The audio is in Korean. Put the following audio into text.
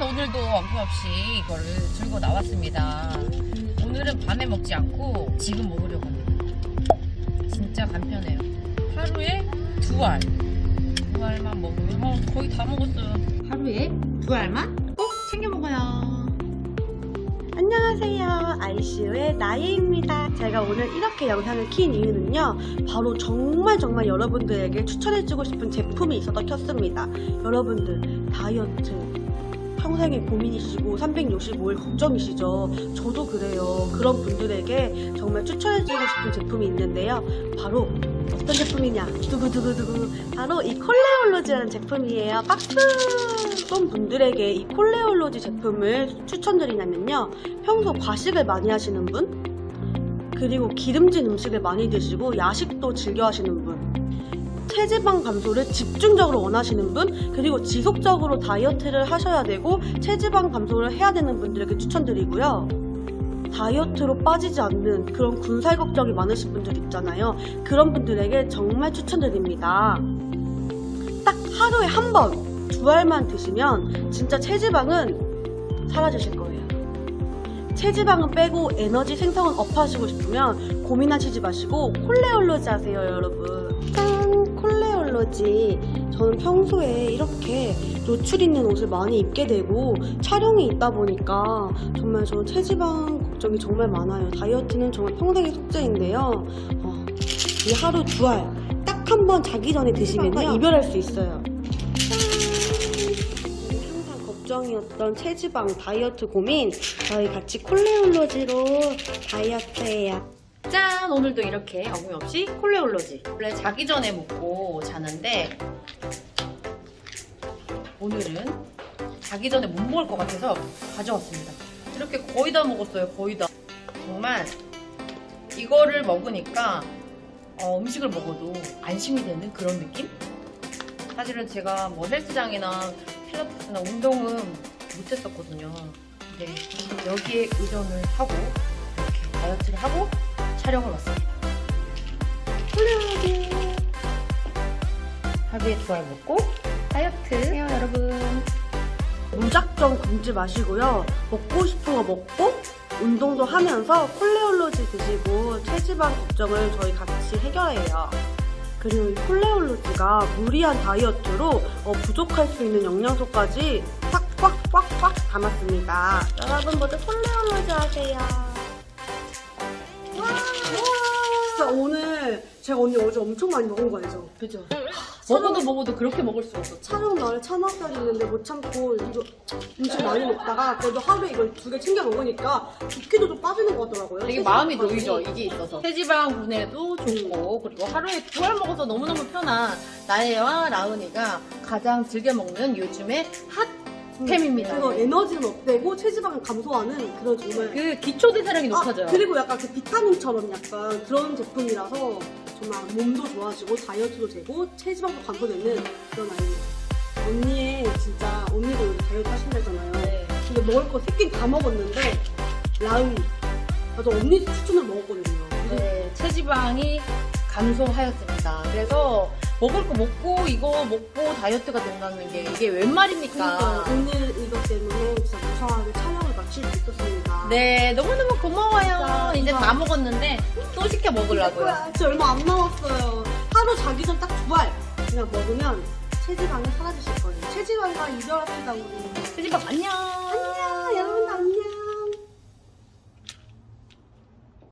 오늘도 어김없이 이거를 들고 나왔습니다. 오늘은 밤에 먹지 않고 지금 먹으려고 합니다. 진짜 간편해요. 하루에 두 알. 두 알만 먹으면 어, 거의 다 먹었어요. 하루에 두 알만 꼭 챙겨 먹어요. 안녕하세요. 아이시우의 나예입니다. 제가 오늘 이렇게 영상을 킨 이유는요. 바로 정말 정말 여러분들에게 추천해주고 싶은 제품이 있어서 켰습니다. 여러분들 다이어트 평생의 고민이시고 365일 걱정이시죠. 저도 그래요. 그런 분들에게 정말 추천해주고 싶은 제품이 있는데요. 바로 어떤 제품이냐? 두구두구두구. 바로 이 콜레올로지라는 제품이에요. 박수! 어떤 분들에게 이 콜레올로지 제품을 추천드리냐면요. 평소 과식을 많이 하시는 분, 그리고 기름진 음식을 많이 드시고 야식도 즐겨 하시는 분, 체지방 감소를 집중적으로 원하시는 분, 그리고 지속적으로 다이어트를 하셔야 되고 체지방 감소를 해야 되는 분들에게 추천드리고요. 다이어트로 빠지지 않는 그런 군살 걱정이 많으신 분들 있잖아요. 그런 분들에게 정말 추천드립니다. 딱 하루에 한 번, 두 알만 드시면 진짜 체지방은 사라지실 거예요. 체지방은 빼고 에너지 생성은 업하시고 싶으면 고민하시지 마시고 콜레올로지 하세요, 여러분. 짠! 콜레올로지. 저는 평소에 이렇게 노출 있는 옷을 많이 입게 되고 촬영이 있다 보니까 정말 저 체지방 걱정이 정말 많아요. 다이어트는 정말 평생의 숙제인데요. 어, 이 하루 두 알. 딱 한 번 자기 전에 드시면요. 이별할 수 있어요. 항상 걱정이었던 체지방 다이어트 고민 저희 같이 콜레올로지로 다이어트해요. 짠! 오늘도 이렇게 어김없이 콜레올로지. 원래 자기 전에 먹고 자는데 오늘은 자기 전에 못 먹을 것 같아서 가져왔습니다. 이렇게 거의 다 먹었어요. 거의 다. 정말 이거를 먹으니까 어, 음식을 먹어도 안심이 되는 그런 느낌? 사실은 제가 뭐 헬스장이나 필라테스나 운동은 못했었거든요. 근데 여기에 의존을 하고 이렇게 다이어트를 하고 촬영을 왔습니다. 훌륭하게 하루에 두 알 먹고 다이어트 해요 여러분. 무작정 굶지 마시고요. 먹고 싶은 거 먹고 운동도 하면서 콜레올로지 드시고 체지방 걱정을 저희 같이 해결해요. 그리고 이 콜레올로지가 무리한 다이어트로 어, 부족할 수 있는 영양소까지 꽉꽉꽉꽉 담았습니다. 여러분 모두 콜레올로지 하세요. 제가 언니 어제 엄청 많이 먹은 거 알죠? 그죠? 먹어도 먹어도 그렇게 먹을 수 없어. 촬영 날에 찬업살이 있는데 못 참고 이거 음식 많이 먹다가 그래도 하루에 이걸 두 개 챙겨 먹으니까 2kg 좀 빠지는 거 같더라고요. 되게 마음이. 놓이죠 이게 있어서 체지방 분해도 좋고 그리고 하루에 두 알 먹어서 너무너무 편한 나혜와 라은이가 가장 즐겨 먹는 요즘의 핫 템입니다 그래서 에너지는 업되고 체지방은 감소하는 그런 정말 그 기초 대사량이 높아져요 아, 그리고 약간 그 비타민처럼 약간 그런 제품이라서 정말 몸도 좋아지고 다이어트도 되고 체지방도 감소되는 그런 아이입니다. 언니의 진짜 언니도 요즘 다이어트 하신다잖아요. 네. 근데 먹을 거 세끼 다 먹었는데 라은이 나도 언니 추천을 먹었거든요. 네, 체지방이 감소하였습니다 그래서 먹을 거 먹고 이거 먹고 다이어트가 된다는 게 이게 웬 말입니까 그러니까 오늘 이것 때문에 진짜 무사하게 촬영을 마칠 수 있었습니다. 네 너무너무 고마워요 진짜 이제 다 먹었는데 또 시켜 먹으려고요 진짜 얼마 안 남았어요. 하루 자기 전 딱 두 알 그냥 먹으면 체지방이 사라지실 거예요. 체지방과 우리. 체지방 안녕